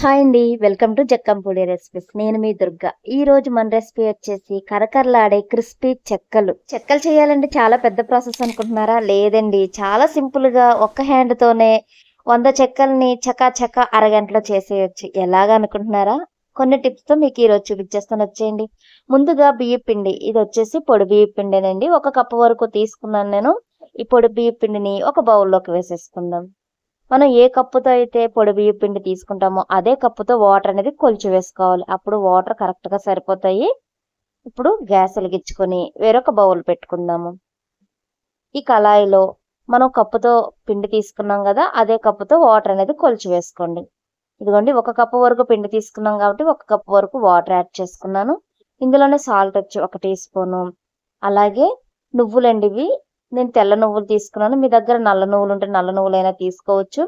Hi అండి welcome to Jakkampudi recipes. నేను మీ దుర్గా. ఈ రోజు మన రెసిపీ వచ్చేసి కరకరలాడే క్రిస్పీ చెక్కలు. చెక్కలు చేయాలంటే చాలా పెద్ద ప్రాసెస్ అనుకుంటున్నారా? లేదండి చాలా సింపుల్గా ఒక్క హ్యాండ్ తోనే వంద చెక్కల్ని చకా చకా అరగంటలో చేసేయచ్చు. ఎలాగ అనుకుంటున్నారా? కొన్ని టిప్స్తో మీకు ఈ రోజు చూపించేస్తాను. వచ్చేయండి. ముందుగా బియ్య పిండి. ఇది వచ్చేసి పొడి బియ్య పిండినండి. ఒక కప్పు వరకు తీసుకున్నాను నేను. ఈ పొడి బియ్య పిండిని ఒక బౌల్లోకి వేసేసుకుందాం. మనం ఏ కప్పుతో అయితే పొడి బియ్య పిండి తీసుకుంటామో అదే కప్పుతో వాటర్ అనేది కొలిచి వేసుకోవాలి. అప్పుడు వాటర్ కరెక్ట్గా సరిపోతాయి. ఇప్పుడు గ్యాస్ వెలిగించుకొని వేరొక బౌల్ పెట్టుకుందాము. ఈ కళాయిలో మనం కప్పుతో పిండి తీసుకున్నాం కదా అదే కప్పుతో వాటర్ అనేది కొలిచి వేసుకోండి. ఇదిగోండి ఒక కప్పు వరకు పిండి తీసుకున్నాం కాబట్టి ఒక కప్పు వరకు వాటర్ యాడ్ చేసుకున్నాను. ఇందులోనే సాల్ట్ వచ్చి ఒక టీ స్పూను అలాగే నువ్వులండివి నేను తెల్ల నువ్వులు తీసుకున్నాను. మీ దగ్గర నల్ల నువ్వులు ఉంటే నల్ల నువ్వులైనా తీసుకోవచ్చు.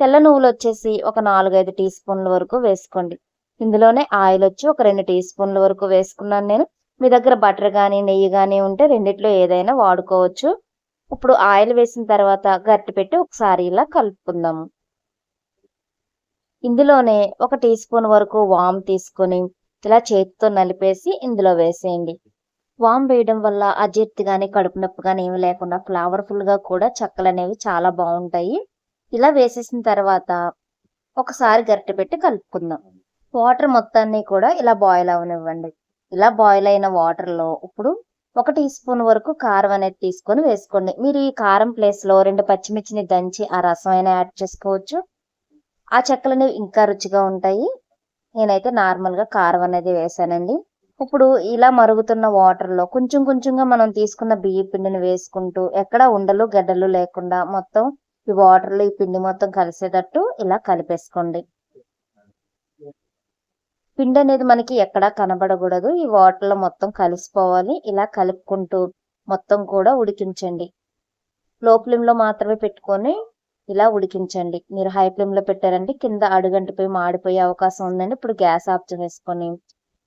తెల్ల నువ్వులు వచ్చేసి ఒక నాలుగైదు టీ స్పూన్ల వరకు వేసుకోండి. ఇందులోనే ఆయిల్ వచ్చి ఒక రెండు టీ స్పూన్ల వరకు వేసుకున్నాను నేను. మీ దగ్గర బటర్ కానీ నెయ్యి కానీ ఉంటే రెండిట్లో ఏదైనా వాడుకోవచ్చు. ఇప్పుడు ఆయిల్ వేసిన తర్వాత గట్టి పెట్టి ఒకసారి ఇలా కలుపుకుందాము ఇందులోనే ఒక టీ స్పూన్ వరకు వామ్ తీసుకొని ఇలా చేతితో నలిపేసి ఇందులో వేసేయండి. వామ్ వేయడం వల్ల అజీర్తి కానీ కడుపు నొప్పి కానీ ఏమి లేకుండా ఫ్లేవర్ఫుల్గా కూడా చెక్కలు అనేవి చాలా బాగుంటాయి. ఇలా వేసేసిన తర్వాత ఒకసారి గరిటె పెట్టి కలుపుకుందాం. వాటర్ మొత్తాన్ని కూడా ఇలా బాయిల్ అవనివ్వండి. ఇలా బాయిల్ అయిన వాటర్లో ఇప్పుడు ఒక టీ స్పూన్ వరకు కారం అనేది తీసుకొని వేసుకోండి. మీరు ఈ కారం ప్లేస్లో రెండు పచ్చిమిర్చిని దంచి ఆ రసం అయినా యాడ్ చేసుకోవచ్చు. ఆ చెక్కలు అనేవి ఇంకా రుచిగా ఉంటాయి. నేనైతే నార్మల్గా కారం అనేది వేసానండి. ఇప్పుడు ఇలా మరుగుతున్న వాటర్లో కొంచెం కొంచెంగా మనం తీసుకున్న బియ్య పిండిని వేసుకుంటూ ఎక్కడ ఉండలు గడ్డలు లేకుండా మొత్తం ఈ వాటర్లో ఈ పిండి మొత్తం కలిసేటట్టు ఇలా కలిపేసుకోండి. పిండి అనేది మనకి ఎక్కడా కనబడకూడదు. ఈ వాటర్లో మొత్తం కలిసిపోవాలి. ఇలా కలుపుకుంటూ మొత్తం కూడా ఉడికించండి. లో ఫ్లేమ్లో మాత్రమే పెట్టుకొని ఇలా ఉడికించండి. మీరు హై ఫ్లేమ్లో పెట్టారంటే కింద అడుగంటిపోయి మాడిపోయే అవకాశం ఉందండి. ఇప్పుడు గ్యాస్ ఆఫ్ చేసుకొని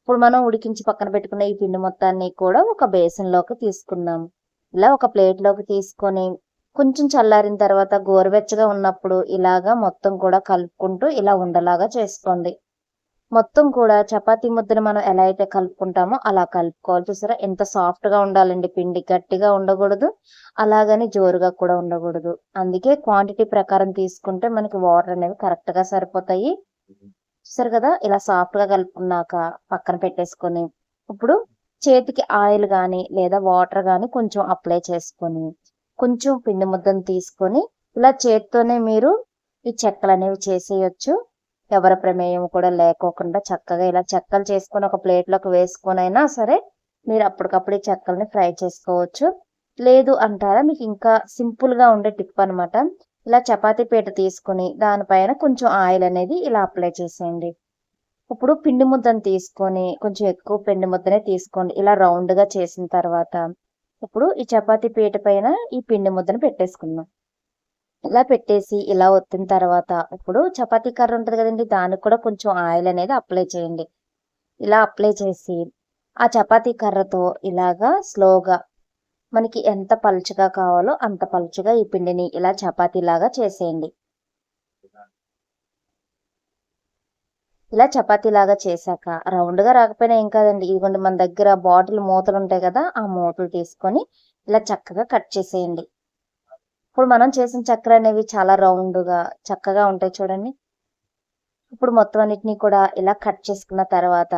ఇప్పుడు మనం ఉడికించి పక్కన పెట్టుకున్న ఈ పిండి మొత్తాన్ని కూడా ఒక బేసన్లోకి తీసుకుందాం. ఇలా ఒక ప్లేట్లోకి తీసుకొని కొంచెం చల్లారిన తర్వాత గోరువెచ్చగా ఉన్నప్పుడు ఇలాగా మొత్తం కూడా కలుపుకుంటూ ఇలా ఉండలాగా చేసుకోండి. మొత్తం కూడా చపాతీ ముద్దను మనం ఎలా అయితే కలుపుకుంటామో అలా కలుపుకోవాలి. చూసారా? ఎంత సాఫ్ట్గా ఉండాలండి పిండి. గట్టిగా ఉండకూడదు అలాగని జోరుగా కూడా ఉండకూడదు. అందుకే క్వాంటిటీ ప్రకారం తీసుకుంటే మనకి వాటర్ అనేవి కరెక్ట్గా సరిపోతాయి. చూసారు కదా? ఇలా సాఫ్ట్గా కలుపుకున్నాక పక్కన పెట్టేసుకొని ఇప్పుడు చేతికి ఆయిల్ కానీ లేదా వాటర్ కానీ కొంచెం అప్లై చేసుకొని కొంచెం పిండి ముద్దను తీసుకొని ఇలా చేతితోనే మీరు ఈ చెక్కలు అనేవి చేసేయచ్చు. ఎవరి ప్రమేయం కూడా లేకోకుండా చక్కగా ఇలా చెక్కలు చేసుకొని ఒక ప్లేట్లోకి వేసుకొని అయినా సరే మీరు అప్పటికప్పుడు ఈ చెక్కల్ని ఫ్రై చేసుకోవచ్చు. లేదు అంటారా? మీకు ఇంకా సింపుల్గా ఉండే టిప్ అనమాట ఇలా చపాతీ పీట తీసుకొని దానిపైన కొంచెం ఆయిల్ అనేది ఇలా అప్లై చేసేయండి. ఇప్పుడు పిండి ముద్దను తీసుకొని కొంచెం ఎక్కువ పిండి ముద్దనే తీసుకోండి. ఇలా రౌండ్గా చేసిన తర్వాత ఇప్పుడు ఈ చపాతీ పీట పైన ఈ పిండి ముద్దను పెట్టేసుకుందాం. ఇలా పెట్టేసి ఇలా ఒత్తిన తర్వాత ఇప్పుడు చపాతీ కర్ర ఉంటుంది కదండి దానికి కూడా కొంచెం ఆయిల్ అనేది అప్లై చేయండి. ఇలా అప్లై చేసి ఆ చపాతీ కర్రతో ఇలాగా స్లోగా మనకి ఎంత పలుచగా కావాలో అంత పలుచగా ఈ పిండిని ఇలా చపాతీలాగా చేసేయండి. ఇలా చపాతీ లాగా చేశాక రౌండ్గా రాకపోయినా ఏం కాదండి. ఇదిగోండి మన దగ్గర బాటిల్ మూతలు ఉంటాయి కదా ఆ మూతలు తీసుకొని ఇలా చక్కగా కట్ చేసేయండి. ఇప్పుడు మనం చేసిన చక్కెర అనేవి చాలా రౌండ్గా చక్కగా ఉంటాయి చూడండి. ఇప్పుడు మొత్తం అన్నిటిని కూడా ఇలా కట్ చేసుకున్న తర్వాత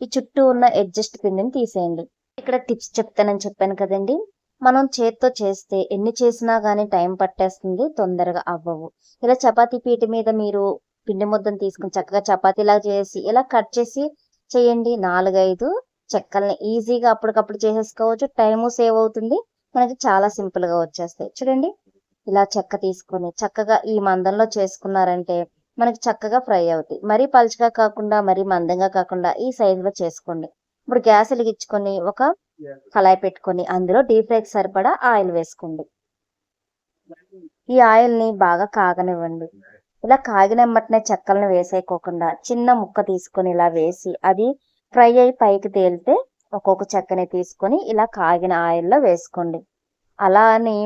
ఈ చుట్టూ ఉన్న అడ్జస్ట్ పిండిని తీసేయండి. ఇక్కడ టిప్స్ చెప్తానని చెప్పాను కదండి. మనం చేత్తో చేస్తే ఎన్ని చేసినా గానీ టైం పట్టేస్తుంది తొందరగా అవ్వవు. ఇలా చపాతీ పీట మీద మీరు పిండి ముద్దను తీసుకుని చక్కగా చపాతీలా చేసి ఇలా కట్ చేసి చేయండి. నాలుగైదు చెక్కల్ని ఈజీగా అప్పటికప్పుడు చేసేసుకోవచ్చు. టైము సేవ్ అవుతుంది. మనకి చాలా సింపుల్గా వచ్చేస్తాయి. చూడండి. ఇలా చెక్క తీసుకొని చక్కగా ఈ మందంలో చేసుకున్నారంటే మనకి చక్కగా ఫ్రై అవుతాయి. మరీ పలుచగా కాకుండా మరీ మందంగా కాకుండా ఈ సైజులో చేసుకోండి. ఇప్పుడు గ్యాస్ వెలిగించుకొని ఒక కళాయి పెట్టుకొని అందులో డీప్ ఫ్రైకి సరిపడా ఆయిల్ వేసుకోండి. ఈ ఆయిల్ని బాగా కాగనివ్వండి. ఇలా కాగినమ్మటనే చెక్కలను వేసేయకోకుండా చిన్న ముక్క తీసుకొని ఇలా వేసి అది ఫ్రై అయి పైకి తేలితే ఒక్కొక్క చెక్కని తీసుకొని ఇలా కాగిన ఆయిల్లో వేసుకోండి. అలా అని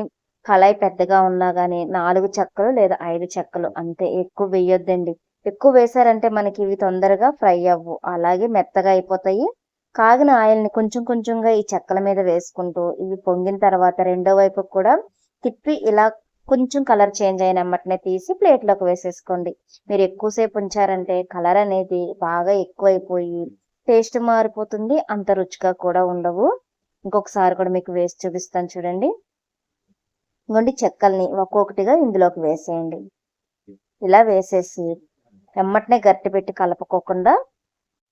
కళాయి పెద్దగా ఉన్నా కానీ నాలుగు చెక్కలు లేదా ఐదు చెక్కలు అంతే ఎక్కువ వేయొద్దండి. ఎక్కువ వేసారంటే మనకి ఇవి తొందరగా ఫ్రై అవ్వు. అలాగే మెత్తగా అయిపోతాయి. కాగిన ఆయిల్ని కొంచెం కొంచెంగా ఈ చెక్కల మీద వేసుకుంటూ ఇవి పొంగిన తర్వాత రెండో వైపు కూడా తిప్పి ఇలా కొంచెం కలర్ చేంజ్ అయిన వెంటనే తీసి ప్లేట్లోకి వేసేసుకోండి. మీరు ఎక్కువసేపు ఉంచారంటే కలర్ అనేది బాగా ఎక్కువైపోయి టేస్ట్ మారిపోతుంది అంత రుచిగా కూడా ఉండవు. ఇంకొకసారి కూడా మీకు వేసి చూపిస్తాను చూడండి. ఇంకోండి చెక్కల్ని ఒక్కొక్కటిగా ఇందులోకి వేసేయండి. ఇలా వేసేసి వెమ్మటనే గట్టి పెట్టి కలపకోకుండా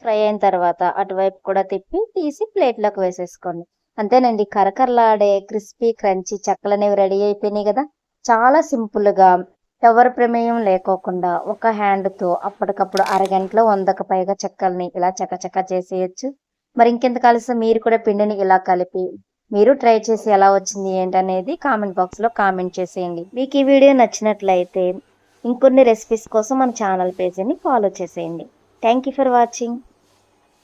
ఫ్రై అయిన తర్వాత అటువైపు కూడా తిప్పి తీసి ప్లేట్లోకి వేసేసుకోండి. అంతేనండి కరకరలాడే క్రిస్పీ క్రంచీ చెక్కలు అనేవి రెడీ అయిపోయినాయి కదా. చాలా సింపుల్గా ఎవరి ప్రమేయం లేకోకుండా ఒక హ్యాండ్తో అప్పటికప్పుడు అరగంటలో వందకు పైగా చెక్కల్ని ఇలా చకచక చేసేయచ్చు. మరి ఇంకెంత కలిసి మీరు కూడా పిండిని ఇలా కలిపి మీరు ట్రై చేసి ఎలా వచ్చింది ఏంటనేది కామెంట్ బాక్స్లో కామెంట్ చేసేయండి. మీకు ఈ వీడియో నచ్చినట్లయితే ఇంకొన్ని రెసిపీస్ కోసం మన ఛానల్ పేజీని ఫాలో చేసేయండి. Thank you for watching.